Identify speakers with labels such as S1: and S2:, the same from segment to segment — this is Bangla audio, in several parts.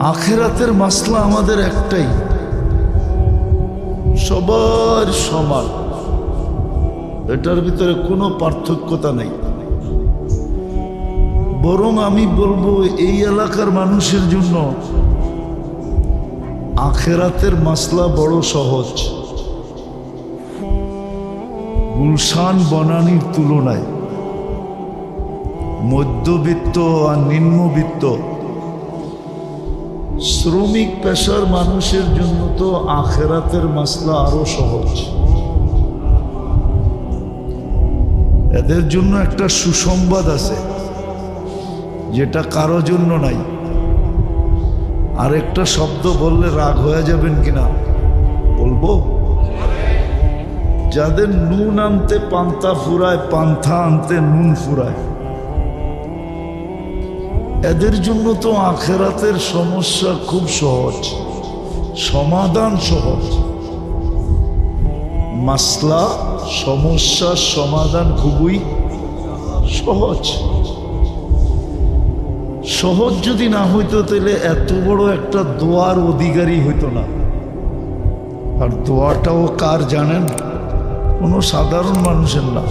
S1: আখেরাতের মাসলা আমাদের একটাই। সবার সমান। এটার ভিতরে কোনো পার্থক্যতা নেই। বরং আমি বলব, এই এলাকার মানুষের জন্য আখেরাতের মাসলা বড় সহজ। গুলশান বনানির তুলনায় মধ্যবিত্ত আর নিম্নবিত্ত শ্রমিক পেশার মানুষের জন্য তো আখেরাতের মাসলা আরও সহজ। এদের জন্য একটা সুসংবাদ আছে, যেটা কারও জন্য নাই। আর একটা শব্দ বললে রাগ হয়ে যাবেন কিনা? বলব? যাদের নুন আনতে পান্তা ফুরায়, পান্থা আনতে নুন ফুরায়। এদের জন্য তো আখেরাতের সমস্যা খুব সহজ। সমাধান সহজ। মাসলা সমস্যার সমাধান খুবই সহজ। সহজ যদি না হইতো তাহলে এত বড় একটা দোয়ার অধিকারী হইতো না। আর দোয়াটাও কার জানেন? কোনো সাধারণ মানুষের না।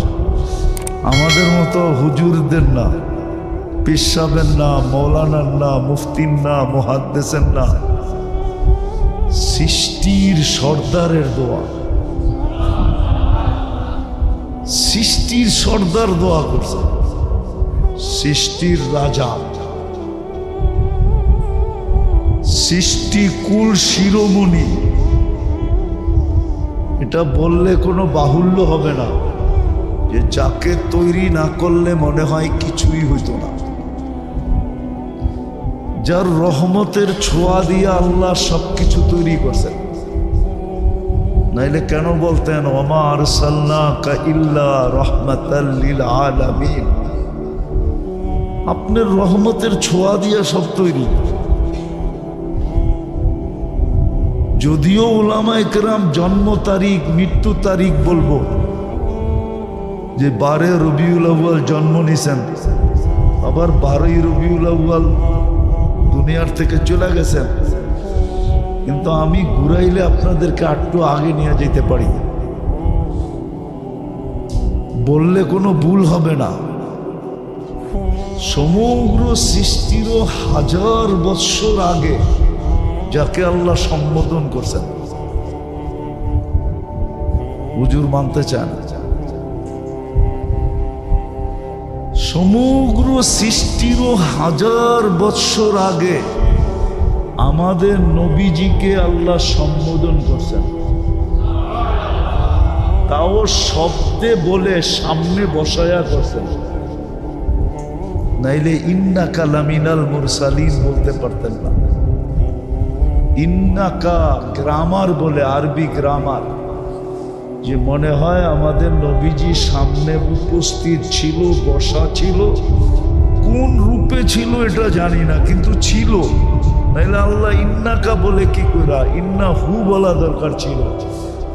S1: আমাদের মতো হুজুরদের না। পিসাবের না মৌলানার না মুফতির না মহাদ্দেশের না সৃষ্টির সর্দারের দোয়া। সৃষ্টির সর্দার দোয়া করছে। সৃষ্টির রাজা। সৃষ্টিকুল শিরোমণি। এটা বললে কোনো বাহুল্য হবে না। যে যাকে তৈরি না করলে মনে হয় কিছুই হইতো না। যার রহমতের ছোঁয়া দিয়ে আল্লাহ সবকিছু তৈরি করছেন নাইলে কেন বলতেন, ওমা আরসাল্লা কা ইল্লা রহমাতাল্লিল আলামিন আপনার রহমতের ছোঁয়া দিয়ে সব তৈরি। যদিও ওলামা একরাম জন্ম তারিখ, মৃত্যু তারিখ বলব, যে বারে রবিউল আউ্য়াল জন্ম নিছেন, আবার বারোই রবিউল আউ্য়াল দুনিয়ার থেকে চলে গেছেন। কিন্তু আমি ঘুরাইলে আপনাদেরকে আটটু আগে নিয়ে যেতে পারি। বললে কোনো ভুল হবে না। সমগ্র সৃষ্টিরও হাজার বৎসর আগে যাকে আল্লাহ সম্বোধন করছেন। হুজুর মানতে চান? সমগ্র সৃষ্টিরও হাজার বৎসর আগে আমাদের নবীজিকে আল্লাহ সম্বোধন করছেন। তাও শব্দে বলে সামনে বসায়া করছেন। নাইলে ইন্না কালামিনাল মুরসালিন বলতে পারতেন না। ইন্নাকা গ্রামার বলে আরবি গ্রামার। যে মনে হয় আমাদের নবীজি সামনে উপস্থিত ছিল, বসা ছিল। কোন রূপে ছিল এটা জানি না, কিন্তু ছিল। নাইলে আল্লাহ ইন্নাকা বলে কি করা ইন্না হু বলা দরকার ছিল।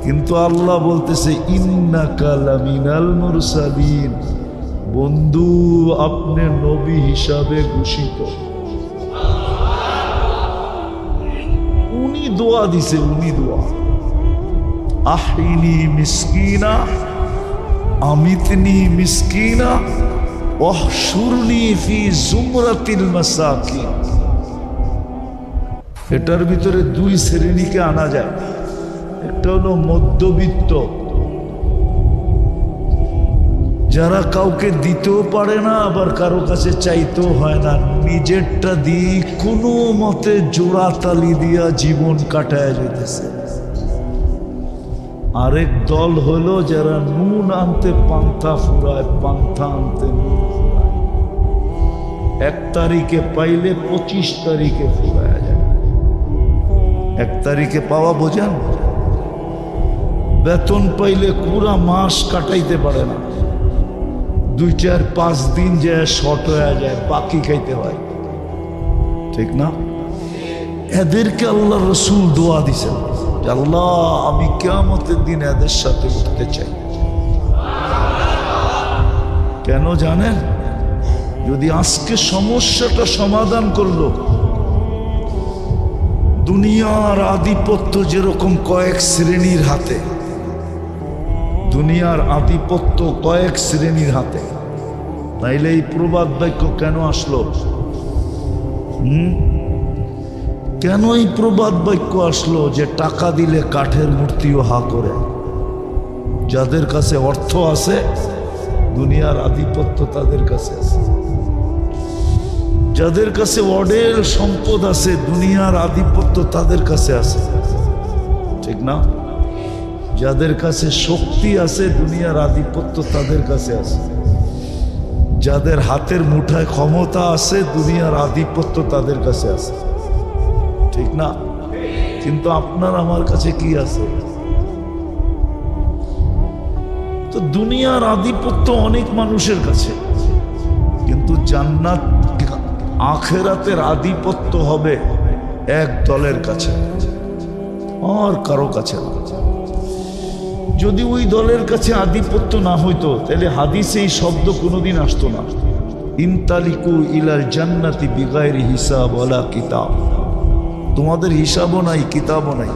S1: কিন্তু আল্লাহ বলতেছে, ইন্নাকা লামিনাল মুরসালিন। বন্ধু, আপনি নবী হিসাবে ঘোষিত। উনি দোয়া দিছে, উনি দোয়া। আহিনি মিসকিনা, আমিতনি মিসকিনা ওহশুরনি ফি জুমরাতিল মাসাকিন। এটার ভিতরে দুই শ্রেণীকে আনা যায়। একটা হলো মধ্যবিত্ত। যারা কাউকে দিতেও পারে না, আবার কারও কাছে চাইতেও হয় না। নিজেরটা দিয়ে কোনো মতে জোড়া তালি দিয়া জীবন কাটায় যেতেছে। আরেক দল হলো যারা নুন আনতে পান্থা ফুরায়, পান্থা আনতে নুন এক তারিখে পাইলে পঁচিশ তারিখে ফুরায় যায়। এক তারিখে পাওয়া বোঝেন? বেতন পাইলে পুরা মাস কাটাইতে পারে না। দুই চার পাঁচ দিন যায়, শর্ট হয়ে যায়, বাকি খাইতে হয়। ঠিক না? এদেরকে আল্লাহ রসুল দোয়া দিছেন। যে আল্লাহ, আমি কেমতের দিন এদের সাথে উঠতে চাই। কেন জানেন? যদি আজকে সমস্যাটা সমাধান করল, দুনিয়ার আধিপত্য যেরকম কয়েক শ্রেণির হাতে, দুনিয়ার আধিপত্য কয়েক শ্রেণির হাতে, তাইলে এই প্রবাদ বাক্য কেন আসলো? হুম? কেন এই প্রবাদ বাক্য আসলো যে টাকা দিলে কাঠের মূর্তিও হা করে? যাদের কাছে অর্থ আছে, দুনিয়ার আধিপত্য তাদের কাছে আছে। যাদের কাছে অডেল সম্পদ আছে, দুনিয়ার আধিপত্য তাদের কাছে আছে। ঠিক না? যাদের কাছে শক্তি আছে, দুনিয়ার আধিপত্য তাদের কাছে আছে। যাদের হাতের মুঠায় ক্ষমতা আছে, দুনিয়ার আধিপত্য তাদের কাছে আছে। ঠিক না? কিন্তু আপনার আমার কাছে কি আছে? তো দুনিয়ার আধিপত্য অনেক মানুষের কাছে। কিন্তু জান্নাত আখেরাতের আধিপত্য হবে এক দলের কাছে। আর কারও কাছে যদি ওই দলের কাছে আধিপত্য না হইতো, তাহলে হাদিসে এই শব্দ কোনোদিন আসতো না। ইনতালিকু ইলাল জান্নাতি বিগায়ের হিসাব ওলা কিতাব। তোমাদের হিসাবও নাই, কিতাবও নাই।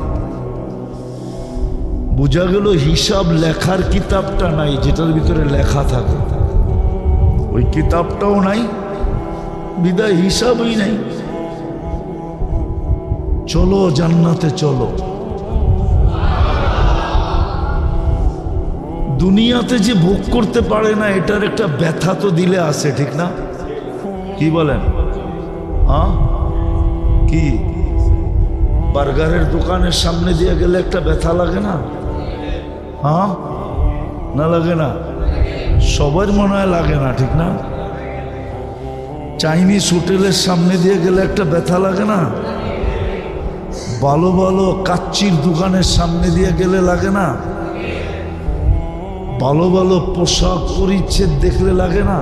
S1: বোঝা গেল হিসাব লেখার কিতাবটা নাই, যেটার ভিতরে লেখা থাকে। ওই কিতাবটাও নাই, বিদায় হিসাবই নাই। চলো, জান্নাতে চলো। দুনিয়াতে যে ভোগ করতে পারে না, এটার একটা ব্যথা তো দিলে আছে, ঠিক না? কি বলেন? হ্যাঁ কি? বার্গারের দোকানের সামনে দিয়ে গেলে একটা ব্যথা লাগে না? হ্যাঁ? না লাগে না? সবার মনে হয় লাগে না, ঠিক না? চাইনিজ হোটেলের সামনে দিয়ে গেলে একটা ব্যথা লাগে না? ভালো ভালো কাচ্চির দোকানের সামনে দিয়ে গেলে লাগে না? ভালো ভালো পোশাক পরিচ্ছেদ দেখলে লাগে না?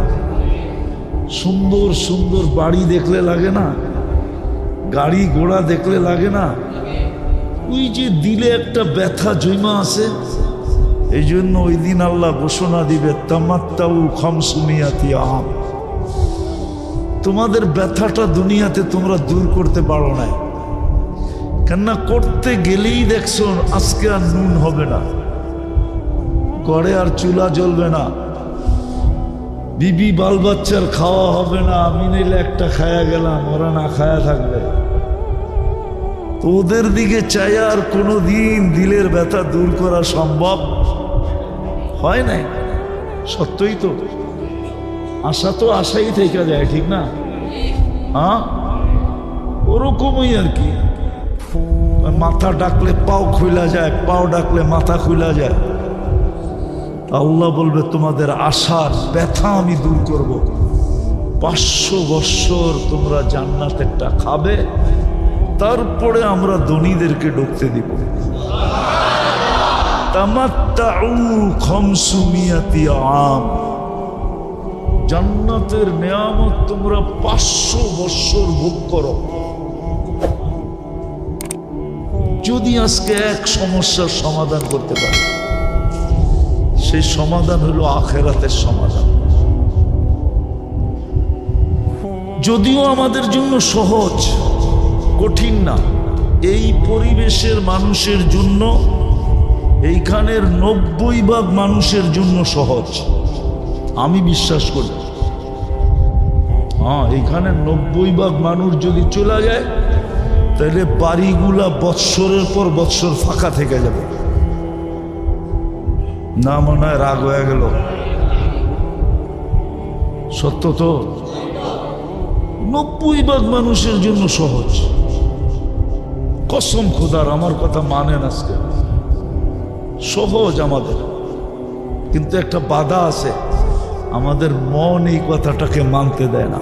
S1: সুন্দর সুন্দর বাড়ি দেখলে লাগে না? গাড়ি ঘোড়া দেখলে লাগে না। ওই যে দিলে একটা ব্যথা জৈমা আছে। এই জন্য ওই দিন আল্লাহ ঘোষণা দিবে তামাত্তাউ খমসুমিয়াতি আম। তোমাদের ব্যথাটা দুনিয়াতে তোমরা দূর করতে পারো না কেননা করতে গেলেই দেখছ আজকে আর নুন হবে না। গড়ে আর চুলা জ্বলবে না। বিবি বাল বাচ্চার খাওয়া হবে না। আমি নিলে একটা খায়া গেলাম ওরা না খায়া থাকবে। ওদের দিকে চাই আর কোনো দিন দিলের ব্যথা দূর করা সম্ভব? হয় নাই? সত্যই তো। আশা তো আশাই থেকে যায়, ঠিক না? হ্যাঁ? ওরকমই আর কি। মাথা ডাকলে পাও খুলা যায়, পাও ডাকলে মাথা খুলা যায়। আল্লাহ বলবে, তোমাদের আশার ব্যথা আমি দূর করব। পাঁচশো বৎসর তোমরা জান্নাতেরটা খাবে তারপরে আমরা ধনীদেরকে ঢুকতে দিব। আম। জান্নাতের নেয়ামত তোমরা পাঁচশো বৎসর ভোগ করো। যদি আজকে এক সমস্যার সমাধান করতে পারে, সেই সমাধান হলো আখেরাতের সমাধান। যদিও আমাদের জন্য সহজ কঠিন না। এই পরিবেশের মানুষের জন্য এইখানের নব্বই ভাগ মানুষের জন্য সহজ। আমি বিশ্বাস করি। হ্যাঁ এইখানে নব্বই ভাগ মানুষ যদি চলে যায়, তাহলে বাড়িগুলা বৎসরের পর বৎসর ফাঁকা থেকে যাবে। না মনে হয় রাগ হয়ে গেল। সত্য তো? নব্বই ভাগ মানুষের জন্য সহজ। কসম খোদার, আমার কথা মানেন আজকে। সহজ আমাদের। কিন্তু একটা বাধা আছে, আমাদের মন এই কথাটাকে মানতে দেয় না।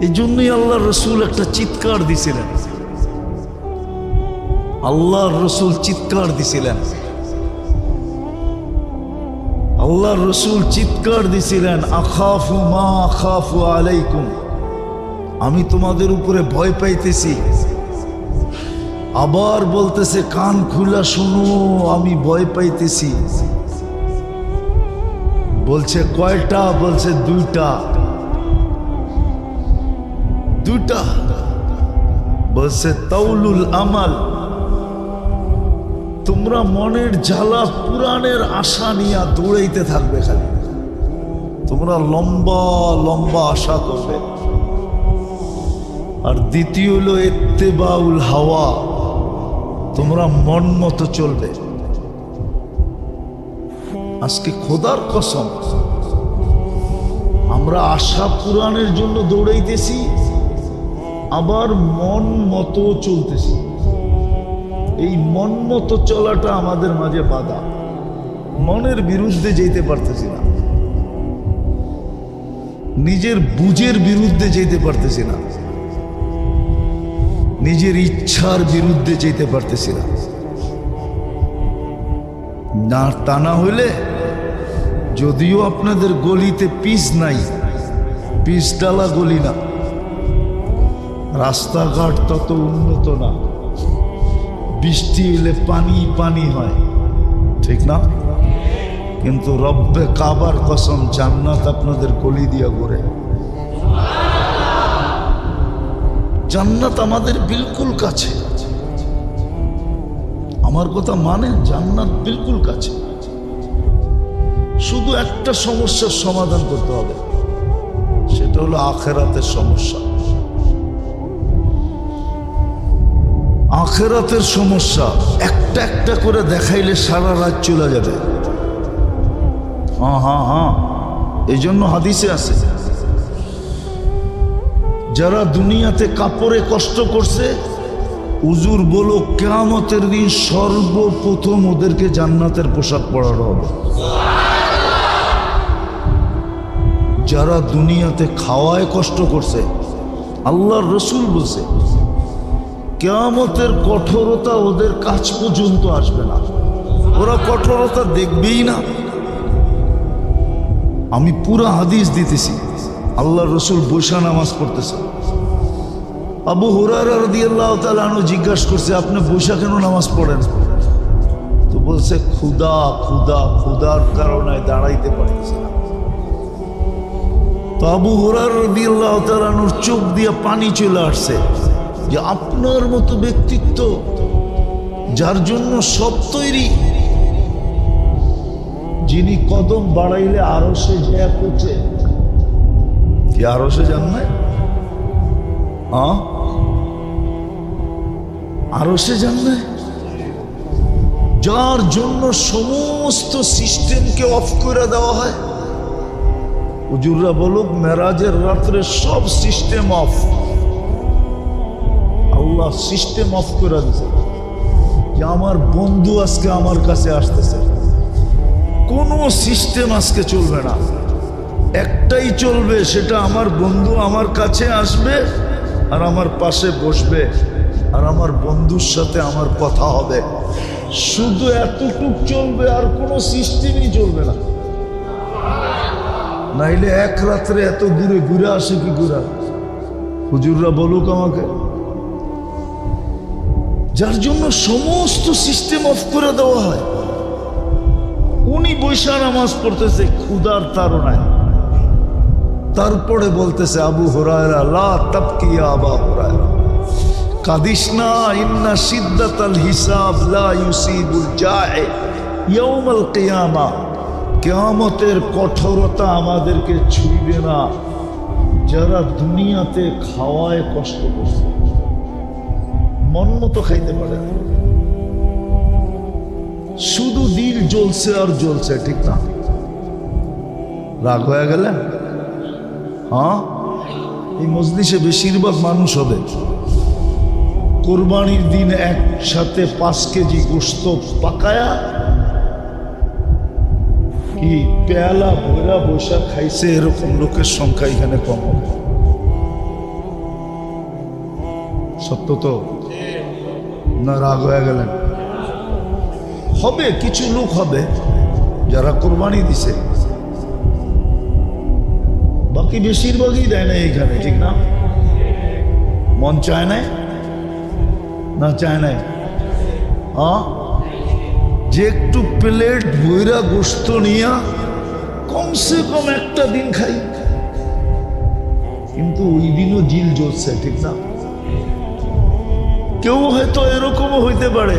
S1: এই জন্যই আল্লাহ রসুল একটা চিৎকার দিছিলেন। আল্লাহ রসুল চিৎকার দিছিলেন। আল্লাহ রসুল চিৎকার দিছিলেন, আখাফু মা আখাফু আলাইকুম। আমি তোমাদের উপরে ভয় পাইতেছি। আবার বলতেছে, কান খুলা শোনো, আমি ভয় পাইতেছি। বলছে, কয়টা? বলছে, দুইটা। দুইটা? বলছে তাউলুল আমাল। তোমরা মনের জ্বালা পুরাণের আশা নিয়ে দৌড়াইতে থাকবে খালি। তোমরা লম্বা লম্বা আশা করবে। আর দ্বিতীয় হলো, এত্তেবাউল হাওয়া। তোমরা মন মতো চলবে। আজকে খোদার কসম, আমরা আশা পুরাণের জন্য দৌড়াইতেছি, আবার মন মতো চলতেছি। এই মন মতো চলাটা আমাদের মাঝে বাধা। মনের বিরুদ্ধে যেতে পারতেছি না। নিজের বুঝের বিরুদ্ধে যেতে পারতেছি না। নিজের ইচ্ছার বিরুদ্ধে যেতে পারতেছি না না তা না হইলে যদিও আপনাদের গলিতে পিস নাই, পিস ডালা গলি না, রাস্তাঘাট তত উন্নত না, বৃষ্টি হলে পানি পানি হয়, ঠিক না? কিন্তু রব্বে কাবার কসম জান্নাত আপনাদের গলি দিয়া ঘুরে। জান্নাত আমাদের বিলকুল কাছে। আমার কথা মানে জান্নাত বিলকুল কাছে। শুধু একটা সমস্যার সমাধান করতে হবে। সেটা হলো আখেরাতের সমস্যা। আখেরাতের সমস্যা একটা একটা করে দেখাইলে সারা রাত চলে যাবে। হ্যাঁ হ্যাঁ হ্যাঁ। এই জন্য হাদিসে আছে। যারা দুনিয়াতে কাপড়ে কষ্ট করছে উজুর বলো কেয়ামতের দিন সর্বপ্রথম ওদেরকে জান্নাতের পোশাক পরানো হবে। যারা দুনিয়াতে খাওয়ায় কষ্ট করছে, আল্লাহর রসুল বলছে, কেয়ামতের কঠোরতা ওদের কাছ পর্যন্ত আসবে না। ওরা কঠোরতা দেখবেই না। আমি পুরা হাদিস দিতেছি। আল্লাহ রসুল বৈশা নামাজ পড়তেছে। আবু হুরার জিজ্ঞাসা করছে, আপনি বৈশা কেন নামাজ পড়েন? তো বলছে ক্ষুদা ক্ষুদা ক্ষুদার কারণে দাঁড়াইতে পারতেছে তো আবু হুরার রাদিয়াল্লাহ তাআলার চোখ দিয়ে পানি চলে আসছে যে, আপনার মতো ব্যক্তিত্ব যার জন্য সব তৈরি, যিনি কদম বাড়াইলে আরও সে ঝেয়া করছে কি আরও সে জানবে আরও সে জানবে যার জন্য সমস্ত সিস্টেমকে অফ করে দেওয়া হয়। হুজুররা বলুক, মেরাজের রাত্রে সব system off. Allah system off করে দিয়েছে। যে আমার বন্ধু আজকে আমার কাছে আসতেছে। কোনো সিস্টেম আজকে চলবে না। একটাই চলবে, সেটা আমার বন্ধু আমার কাছে আসবে আর আমার পাশে বসবে আর আমার বন্ধুর সাথে আমার কথা হবে। শুধু এতটুক চলবে আর কোনো সিস্টেমই চলবে না। নাইলে এক রাত্রে এত দূরে ঘুরে আসে কি ঘুরা? হুজুররা বলুক আমাকে। যার জন্য সমস্ত সিস্টেম অফ করে দেওয়া হয়। উনি বৈশা নামাজ পড়তেছে ক্ষুদার তারণায় তারপরে বলতেছে, আবু হরায়রা কাদিস না হিসাব কিয়ামতের কঠোরতা আমাদেরকে ছুঁইবে না। যারা দুনিয়াতে খাওয়ায় কষ্ট করছে, মন মতো খাইতে পারে শুধু দিল জ্বলছে আর জ্বলছে, ঠিক না? রাগ হয়ে গেলেন হ্যাঁ? এই মজলিসে বেশিরভাগ মানুষ হবে। কোরবানির দিন একসাথে পাঁচ কেজি গোস্ত পাকায়া, কি পেয়ালা ভৈরা বৈশা খাইছে, এরকম লোকের সংখ্যা এখানে কম সত্য তো? না, রাগ হয়ে গেলেন। হবে, কিছু লোক হবে যারা কোরবানি দিছে। বাকি বেশিরভাগই দেয় না এইখানে, ঠিক না? মন চায় নাই? না চায় নাই? হ্যাঁ? যে একটু প্লেট বইরা গোস্ত নিয়া কমসে কম একটা দিন খাই। কিন্তু ওই দিনও জিল জ্বলছে, ঠিক না? কেউ হয়তো এরকমও হইতে পারে।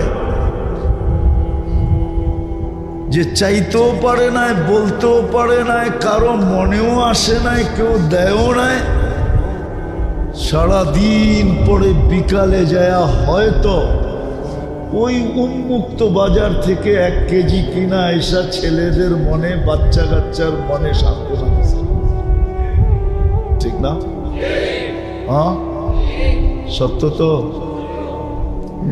S1: যে চাইতেও পারে নাই, বলতেও পারে নাই, কারও মনেও আসে নাই, কেউ দেয়ও নাই। সারাদিন পরে বিকালে যায় হয়তো ওই উন্মুক্ত বাজার থেকে এক কেজি কিনা এসা ছেলেদের মনে বাচ্চা কাচ্চার মনে দিছে ঠিক না? হ্যাঁ? সত্য তো?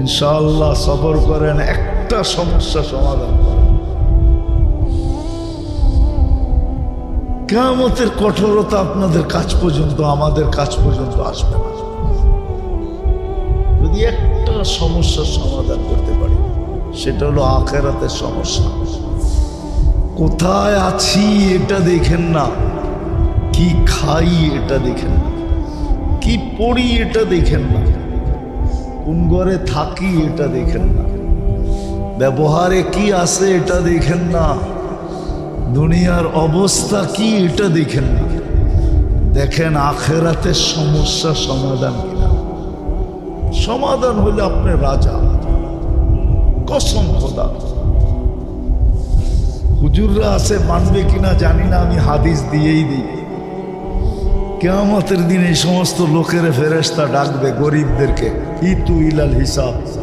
S1: ইনশাল্লাহ সবর করেন, একটা সমস্যা সমাধান কেমতের কঠোরতা আপনাদের কাজ পর্যন্ত, আমাদের কাজ পর্যন্ত আসবে না। যদি একটা সমস্যার সমাধান করতে পারি, সেটা হলো আখেরাতের সমস্যা। কোথায় আছি এটা দেখেন না, কি খাই এটা দেখেন না, কি পড়ি এটা দেখেন না, কোন ঘরে থাকি এটা দেখেন না, ব্যবহারে কি আছে এটা দেখেন না। দুনিয়ার অবস্থা কি এটা দেখেন দেখেন আখেরাতের সমস্যা সমাধান কিনা। সমাধান হলে আপনি রাজা। কসম খোদা। হুজুররা আছে, মানবে কিনা জানি না, আমি হাদিস দিয়েই দিই। কেয়ামতের দিন এই সমস্ত লোকের ফেরেস্তা ডাকবে গরিবদেরকে, ইতু ইলাল হিসাব।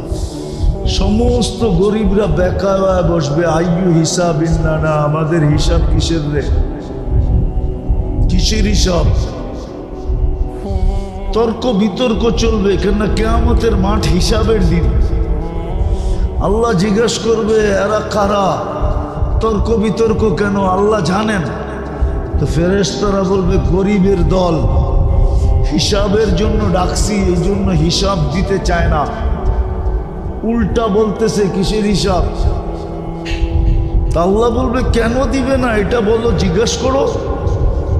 S1: সমস্ত গরিবরা বেকা হয়ে বসবে। আইয়ু হিসাব না না, আমাদের হিসাব কিসের রে? কিসের হিসাব? তর্ক বিতর্ক চলবে, কেননা কেয়ামতের মাঠ হিসাবের দিন। আল্লাহ জিজ্ঞেস করবে, এরা কারা? তর্ক বিতর্ক কেন? আল্লাহ জানেন। তো ফেরেশতারা বলবে, গরিবের দল। হিসাবের জন্য ডাকছি, এই জন্য হিসাব দিতে চায় না। উল্টা বলতেছে, কিসের হিসাব? আল্লাহ বলবে, কেন দিবে না? এটা বলো, জিজ্ঞেস করো।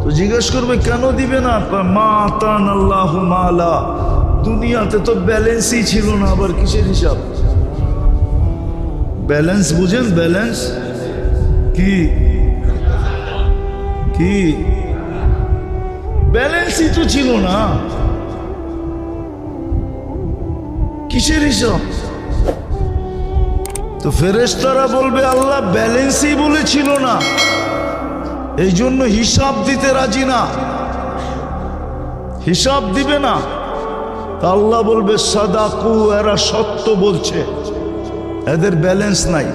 S1: তো জিজ্ঞেস করবে, কেন দিবে না? মা আল্লাহ মালা। দুনিয়াতে তো ব্যালেন্সই ছিল না, আবার কিসের হিসাব? ব্যালেন্স, বুঝেন ব্যালেন্স? কি? কি? ব্যালেন্সই তো ছিল না। কিসের হিসাব? তো ফেরেশতারা বলবে, আল্লাহ ব্যালেন্সই বলেছিল না। এই জন্য হিসাব দিতে রাজি না। হিসাব দিবে না। তা আল্লাহ বলবে, সাদাকু, এরা সত্য বলছে। এদের ব্যালেন্স নাই।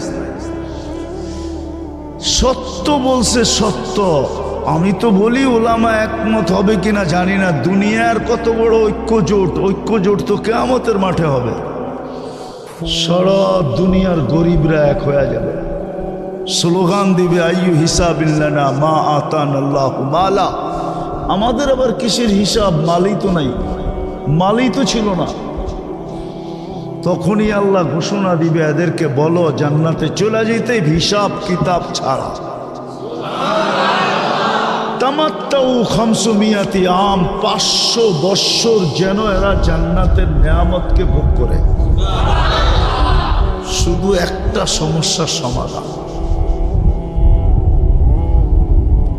S1: সত্য বলছে সত্য। আমি তো বলি, ওলামা একমত হবে কিনা জানি না। দুনিয়ার কত বড় ঐক্য জোট ঐক্য জোট তো কেয়ামতের মাঠে হবে। সারা দুনিয়ার গরিবরা এক হয়ে যাবে। স্লোগান দিবে, আইয়ু হিসাব ইল্লানা মা আতান আল্লাহ মালা। আমাদের আবার কিসের হিসাব? মালই তো নাই। মালই তো ছিল না। তখনই আল্লাহ ঘোষণা দিবে, এদেরকে বলো, জান্নাতে চলে যেতে হিসাব কিতাব ছাড়া। তামাত্তাউ খামসুমিয়াতি আম, পাঁচশো বৎসর যেন এরা জান্নাতের নেয়ামতকে ভোগ করে। শুধু একটা সমস্যার সমাধান।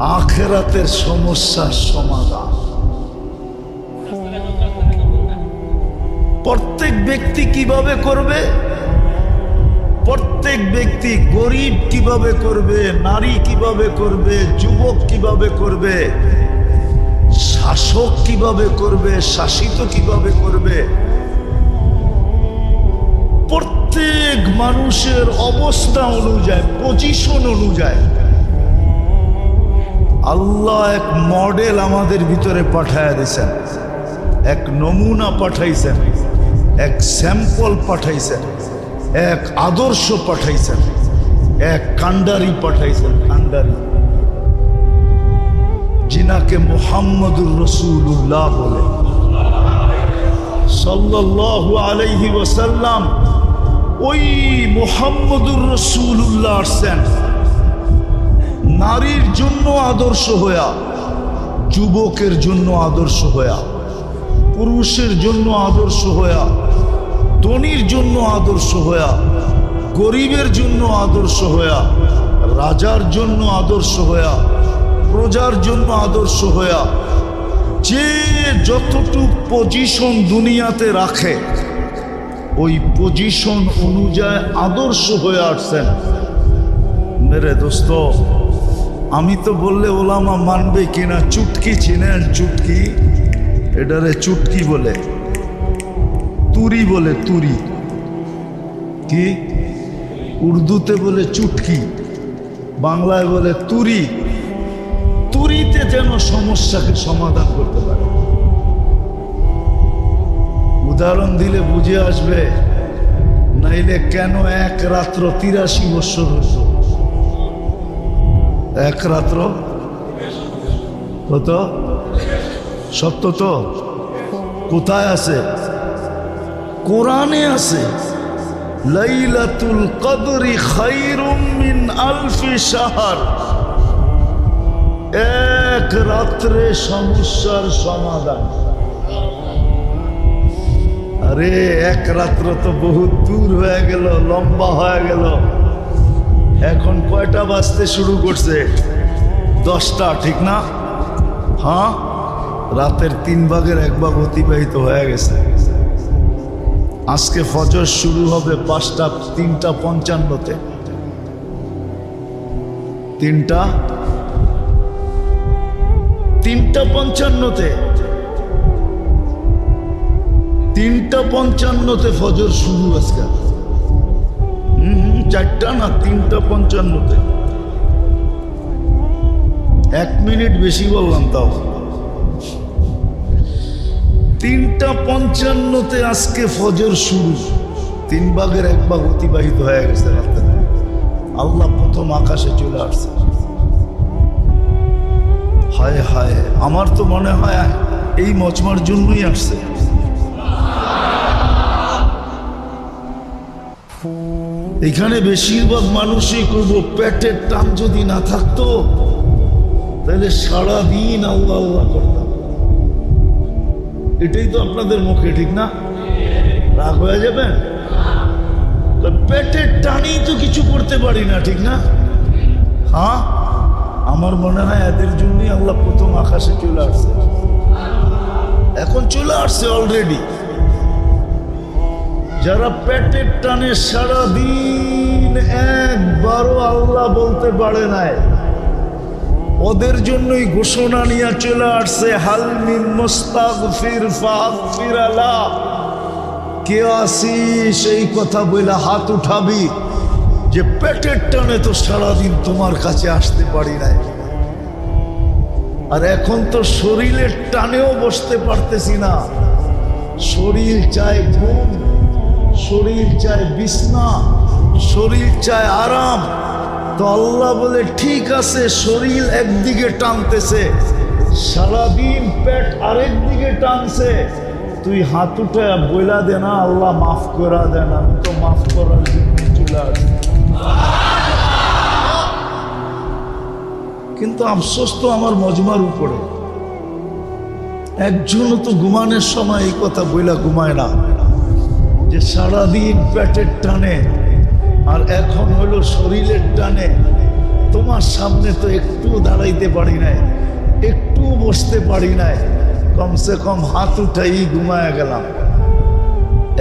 S1: আখেরাতের সমস্যার সমাধান। প্রত্যেক ব্যক্তি কীভাবে করবে? প্রত্যেক ব্যক্তি গরিব কীভাবে করবে? নারী কীভাবে করবে? যুবক কীভাবে করবে? শাসক কীভাবে করবে? শাসিত কীভাবে করবে? প্রত্যেক মানুষের অবস্থা অনুযায়ী পজিশন অনুযায়ী। আল্লাহ এক মডেল আমাদের ভিতরে পাঠায় দিয়েছেন। এক নমুনা পাঠাইছেন। এক স্যাম্পল পাঠাইছেন। এক আদর্শ পাঠাইছেন। এক কান্ডারি পাঠাইছেন, কান্ডারি। জিনাকে মোহাম্মদুর রসুল্লাহ বলে। সাল্লাল্লাহু আলাইহি ওয়াসাল্লাম ওই মোহাম্মদুর রসুল্লাহ আসছেন। নারীর জন্য আদর্শ হইয়া, যুবকের জন্য আদর্শ হইয়া, পুরুষের জন্য আদর্শ হইয়া, ধনির জন্য আদর্শ হইয়া, গরিবের জন্য আদর্শ হইয়া, রাজার জন্য আদর্শ হইয়া, প্রজার জন্য আদর্শ হইয়া, যে যতটুক পজিশন দুনিয়াতে রাখে ওই পজিশন অনুযায়ী আদর্শ হয়ে আসছেন। মেরে দোস্ত, আমি তো বললে ওলামা মানবে কিনা, চুটকি চিনেন চুটকি? এটারে চুটকি বলে, তুরি বলে তুরি। কি? উর্দুতে বলে চুটকি, বাংলায় বলে তুরি। তুরিতে যেন সমস্যাকে সমাধান করতে পারে। উদাহরণ দিলে বুঝে আসবে। নাইলে কেন এক রাত্র তিরাশি বৎসর হইত এক রাত্র? কত সত্য তো? কোথায় আছে? কোরআনে আছে। লাইলাতুল কদরি খাইরুম মিন আলফি শাহর। এক রাত্রে সমস্যার সমাধান। আরে, এক রাত্র তো বহুত দূর হয়ে গেল, লম্বা হয়ে গেল। এখন কয়টা বাজতে শুরু করছে? দশটা, ঠিক না? হ্যাঁ? রাতের তিন ভাগের এক ভাগ অতিবাহিত হয়ে গেছে। আজকে ফজর শুরু হবে পাঁচটা, তিনটা পঞ্চান্নতে। তিনটা? তিনটা পঞ্চান্নতে? তিনটা পঞ্চান্নতে ফজর শুরু আজকে। চারটা না, তিনটা পঞ্চান্নতে। এক মিনিট বেশি বললাম তাও। তিনটা পঞ্চান্নতে আজকে ফজর শুরু। তিন ভাগের এক ভাগ অতিবাহিত হয়ে গেছে রাতে আল্লাহ প্রথম আকাশে চলে আসছে। হায় হায়, আমার তো মনে হয় এই মজমার জন্যই আসছে। এখানে বেশিরভাগ মানুষই করব, পেটের টান যদি না থাকতো, তাহলে সারাদিন আল্লাহ আল্লাহ করতাম। এটাই তো আপনাদের মুখে, ঠিক না? রাগ হয়ে যাবেন পেটের টানেই তো কিছু করতে পারি না, ঠিক না? হ্যাঁ? আমার মনে হয় এদের জন্যই আল্লাহ প্রথম আকাশে চলে আসছে। এখন চলে আসছে অলরেডি যারা পেটের টানে সারাদিন একবারও আল্লাহ বলতে পারে নাই, ওদের জন্যই ঘোষণা নিয়ে চলে আসছে হালমিন মোস্তাগফির ফাগফির আলা। কে আসি সেই কথা বইলা হাত উঠাবি, যে পেটের টানে তো সারাদিন তোমার কাছে আসতে পারি নাই। আর এখন তো শরীরের টানেও বসতে পারতেছি না। শরীর চায় ঘুম। শরীর চায় বিছনা, শরীর চায় আরাম। তো আল্লাহ বলে, ঠিক আছে, শরীর একদিকে টানতেছে, সারাদিন পেট আরেক দিকে টানছে। তুই উঠে বইলা দে না, আল্লাহ মাফ করা দেন আমি তো মাফ করার জন্য চলে কিন্তু আফসোস তো আমার মজমার উপরে। একজনও তো ঘুমানোর সময় এই কথা বইলা ঘুমায় না। যে সারাদিন পেটের টানে আর এখন হলো শরীরের টানে, তোমার সামনে তো একটু দাঁড়াইতে পারি নাই, একটু বসতে পারি নাই, কমসে কম হাত উঠাই ঘুমায় গেলাম।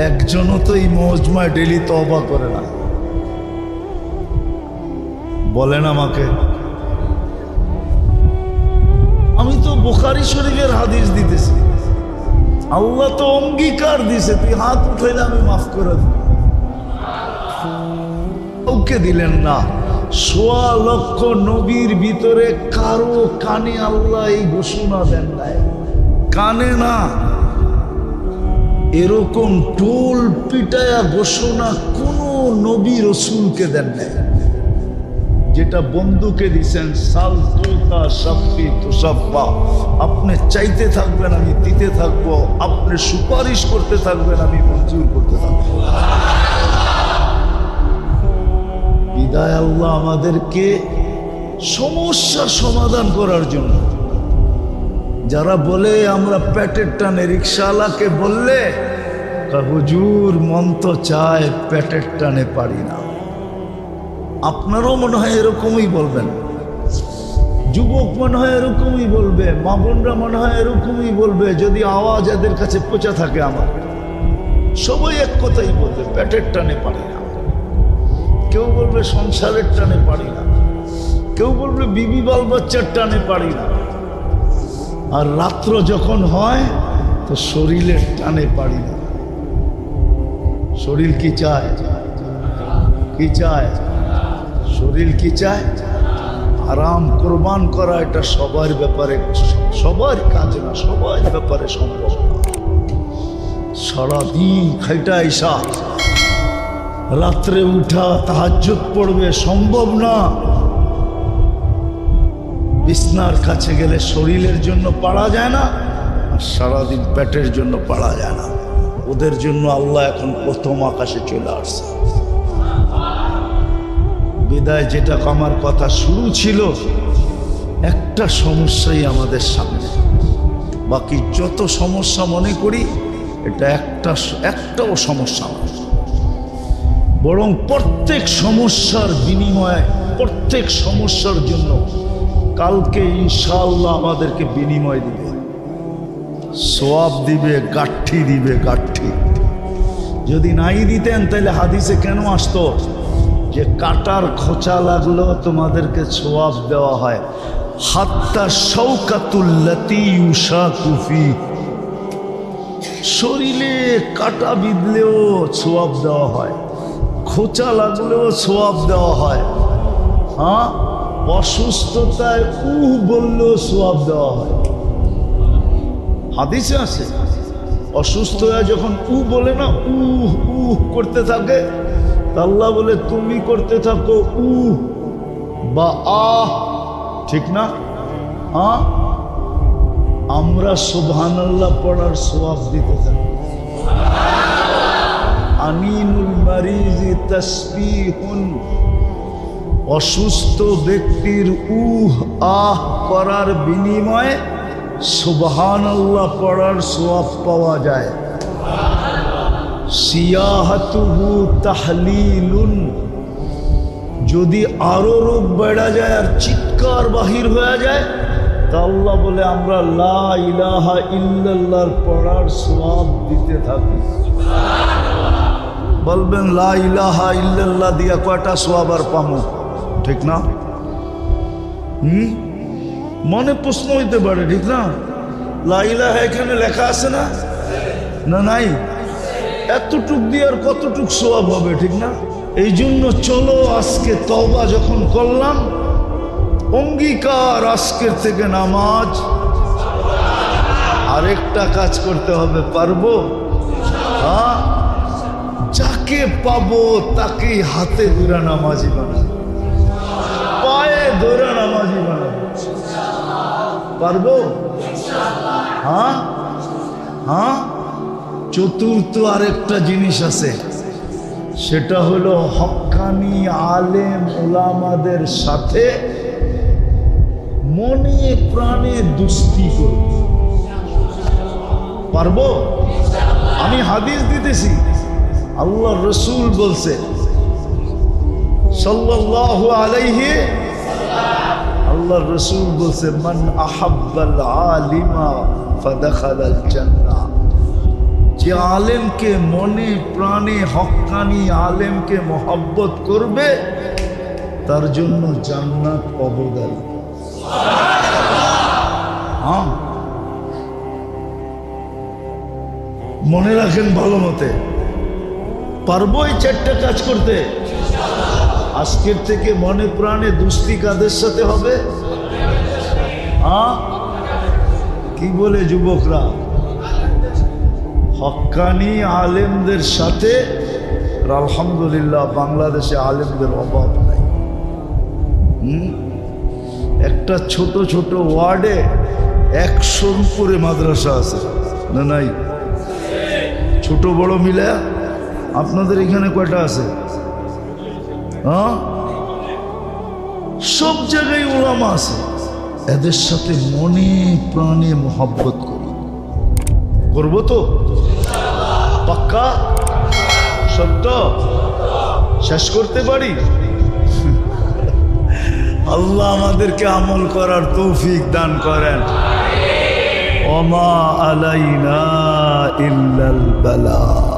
S1: একজনও তো এই মজমায় ডেলি তবা করে না। বলেন আমাকে, আমি তো বোখারি শরীফের হাদিস দিতেছি। আল্লাহ তো অঙ্গীকার দিছে, তুই হাত উঠাইলে আমি মাফ করে দিব। দিলেন না। সোয়া লক্ষ নবীর ভিতরে কারও কানে আল্লাহ এই ঘোষণা দেন নাই। কানে না। এরকম টোল পিটায়া ঘোষণা কোন নবী রসুলকে দেন নাই। যেটা বন্ধুকে দিছেন, সাল তুলতা সাপ্পি তুসাব্বা। আপনি চাইতে থাকবেন, আমি দিতে থাকব। আপনি সুপারিশ করতে থাকবেন, আমি মঞ্জুর করতে থাকব। বিদায় আল্লাহ আমাদেরকে সমস্যার সমাধান করার জন্য। যারা বলে, আমরা পেটের টানে রিক্সাওয়ালাকে বললে হুজুর মন তো চায় পেটের টানে পারি না। আপনারও মনে হয় এরকমই বলবেন? যুবক মনে হয় এরকমই বলবে, মা মনে হয় এরকমই বলবে, যদি আওয়াজ এদের কাছে পচা থাকে আমার। সবাই এক কথাই বলবে, পেটের টানে পারি না। কেউ বলবে সংসারের টানে পারি না। কেউ বলবে বিবি বাল বাচ্চার টানে পারি না। আর রাত্র যখন হয়, তো শরীরের টানে পারি না। শরীর কি চায়? কি চায়? শরীর কি চায়? আরাম, কোরবান করা এটা সবার ব্যাপারে সবার কাজ না, সবার ব্যাপারে সম্ভব সারাদিন খাইটা আইসা রাত্রে উঠা তাহাজ্জুদ পড়বে, সম্ভব না। বিছনার কাছে গেলে শরীরের জন্য পারা যায় না, আর সারাদিন পেটের জন্য পারা যায় না। ওদের জন্য আল্লাহ এখন প্রথম আকাশে চলে আসছে। বিদায় যেটা কমার কথা শুরু ছিল, একটা সমস্যাই আমাদের সামনে। বাকি যত সমস্যা মনে করি, এটা একটা, একটাও সমস্যা বরং প্রত্যেক সমস্যার বিনিময়ে, প্রত্যেক সমস্যার জন্য কালকে ইনশাল্লাহ আমাদেরকে বিনিময় দিবে। সোয়াব দিবে, গাঠি দিবে, গাঠি। যদি নাই দিতেন, তাহলে হাদিসে কেন আসতো? যে কাটার খোঁচা লাগল, তোমাদেরকে সোয়াব দেওয়া হয়। হাত্তা শৌকাতুল্লাতি ইউসা কুফি শরীরে কাটা বিঁধলেও সোয়াব দেওয়া হয়। খোঁচা লাগলেও সোয়াব দেওয়া হয়। হ্যাঁ? অসুস্থতায় উহ বললেও সোয়াব দেওয়া হয়। হাদিসে আছে, অসুস্থ হয়ে যখন উ বলে না, উহ উহ করতে থাকে আল্লাহ বলে, তুমি করতে থাকো উ বা আহ, ঠিক না? হ্যাঁ আমরা আল্লাহ পড়ার সোয়াব দিতে থাকি। আনিনুল মারিজি তসবিহুন, অসুস্থ ব্যক্তির উহ, আহ করার বিনিময়ে সুবহান আল্লাহ পড়ার সোয়াব পাওয়া যায়। সিয়াহাতুহু তাহলিলুন। যদি আরও রোগ বেড়া যায় আর চিৎকার বাহির হয়ে যায়, তা বলে, আমরা লা ইলাহা ইল্লাল্লাহর পড়ার সোয়াব দিতে থাকি। বলবেন, লা ইলাহা ইল্লাল্লাহ দিয়া কয়টা সোয়াব আর পামো? ঠিক না? হুম? মনে প্রশ্ন হইতে পারে, ঠিক না? লা ইলাহা এখানে লেখা আছে না? না, নাই? এতটুক দিয়ে আর কতটুক সোয়াব হবে, ঠিক না? এই জন্য চলো আজকে তবা যখন করলাম, অঙ্গীকার আজকের থেকে নামাজ। আরেকটা কাজ করতে হবে, পারব? হ্যাঁ? যাকে পাবো তাকে হাতে ধরে নামাজি বানাবো। পায়ে ধরে নামাজি বানাবো। পারব? হ্যাঁ? হ্যাঁ? চতুর্থ আরেকটা জিনিস আছে। সেটা হলো হক্কানি আলেম ওলামাদের সাথে মনে প্রাণে দুস্তি করব পারব? আমি হাদিস দিতেছি। আল্লাহ রসুল বলছে, সাল্লাল্লাহু আলাইহি, আল্লাহ রসুল বলছে, মান আহাব্বাল আলিমা ফাদাখালাল জান্নাহ। যে আলেমকে মনে প্রাণে হক্কানি আলেমকে মহব্বত করবে, তার জন্য জান্নাত অবদান। হ্যাঁ। মনে রাখেন ভালো মতে পারব এই চারটা কাজ করতে। আজকের থেকে মনে প্রাণে দুস্তি কাদের সাথে হবে? হ্যাঁ। কি বলে যুবকরা? হক্কানি আলেমদের সাথে আলহামদুলিল্লাহ বাংলাদেশে আলেমদের অভাব নাই? একটা ছোট ছোট ওয়ার্ডে একশোর উপরে মাদ্রাসা আছে, না নাই? ছোট বড় মিলে আপনাদের এখানে কয়টা আছে? হ্যাঁ? সব জায়গায় ওলামা আছে। এদের সাথে মনে প্রাণে মোহাব্বত করি। করব তো? পাক্কা? সত্য? শেষ করতে পারি? আল্লাহ আমাদেরকে আমল করার তৌফিক দান করেন। ওমা আলাইনা ইল্লাল বালা।